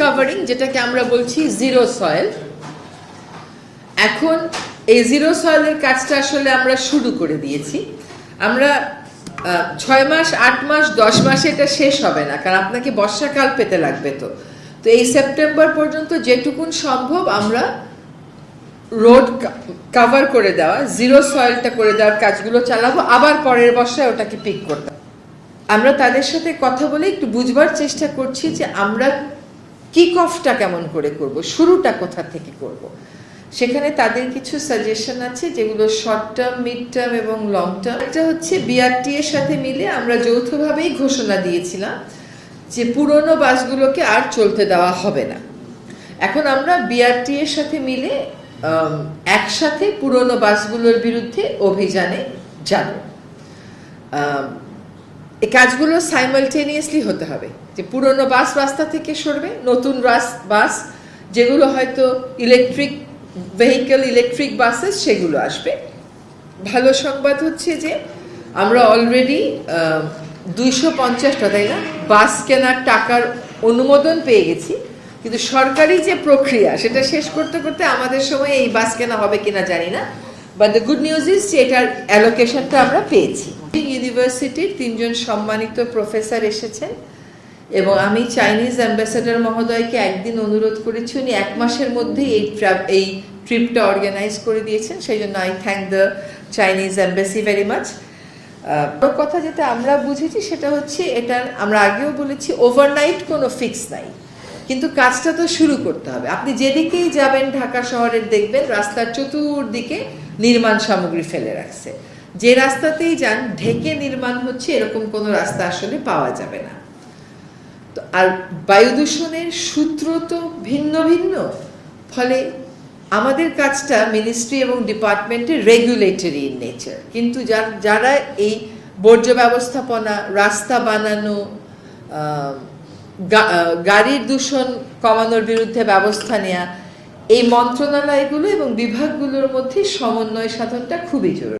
Covering যেটাকে আমরা বলছি জিরো সয়েল এখন এই জিরো সয়েলের কাজটা আসলে আমরা শুরু করে দিয়েছি। আমরা ছয় মাস, আট মাস, দশ মাসে এটা শেষ হবে না, কারণ আপনাকে বর্ষাকাল পেতে লাগবে তো। তো এই সেপ্টেম্বর পর্যন্ত যেটুকুন সম্ভব আমরা রোড কাভার করে দেওয়া জিরো সয়েলটা করে দেওয়ার কাজগুলো চালাবো, আবার পরের বর্ষায় ওটাকে পিক করতে। আমরা তাদের সাথে কথা বলে একটু বুঝবার চেষ্টা করছি যে আমরা কিক অফটা কেমন করে করব? শুরুটা কোথা থেকে করব? সেখানে তাদের কিছু সাজেশন আছে যেগুলো শর্ট টার্ম মিড টার্ম এবং লং টার্ম এটা হচ্ছে বিআরটি এর সাথে মিলে আমরা যৌথভাবেই ঘোষণা দিয়েছিলাম যে পুরনো বাসগুলোকে আর চলতে দেওয়া হবে না। এখন আমরা বিআরটি এর সাথে মিলে একসাথে পুরনো বাসগুলোর বিরুদ্ধে অভিযানে যাব। এই কাজগুলো সাইমালটেনিয়াসলি হতে হবে। যে পুরনো বাস রাস্তা থেকে সরবে, নতুন বাস, যেগুলো হয়তো ইলেকট্রিক ভেহিকেল ইলেকট্রিক বাসেস সেগুলো আসবে। ভালো সংবাদ হচ্ছে যে আমরা অলরেডি দুইশো পঞ্চাশটা, তাই না? বাস কেনার টাকার অনুমোদন পেয়ে গেছি। কিন্তু সরকারি যে প্রক্রিয়া, সেটা শেষ করতে করতে আমাদের সময় এই বাস কেনা হবে কিনা জানি না। But the good news is যে এটার অ্যালোকেশনটা আমরা পেয়েছি। ইউনিভার্সিটির তিনজন সম্মানিত প্রফেসর এসেছেন এবং আমি চাইনিজ অ্যাম্বাসেডর মহোদয়কে একদিন অনুরোধ করেছি, উনি এক মাসের মধ্যে এই এই ট্রিপটা অর্গানাইজ করে দিয়েছেন, সেই জন্য I thank the Chinese embassy very much বড় কথা যেটা আমরা বুঝেছি সেটা হচ্ছে এটার, আমরা আগেও বলেছি ওভারনাইট কোনো ফিক্স নাই, কিন্তু কাজটা তো শুরু করতে হবে। আপনি যেদিকেই যাবেন ঢাকা শহরের দেখবেন রাস্তার চতুর্দিকে নির্মাণ সামগ্রী ফেলে রাখছে। যে রাস্তাতেই যান, ঢেকে নির্মাণ হচ্ছে, এরকম কোনো রাস্তা আসলে পাওয়া যাবে না। তো আর বায়ু দূষণের সূত্র তো ভিন্ন ভিন্ন, ফলে আমাদের কাজটা মিনিস্ট্রি এবং ডিপার্টমেন্টের রেগুলেটরি ইন নেচার। কিন্তু যার- এই বর্জ্য ব্যবস্থাপনা, রাস্তা বানানো গাড়ির দূষণ কমানোর বিরুদ্ধে ব্যবস্থা নেওয়া এই মন্ত্রণালয়গুলো এবং বিভাগগুলোর মধ্যে সমন্বয় সাধনটা খুবই জরুরি।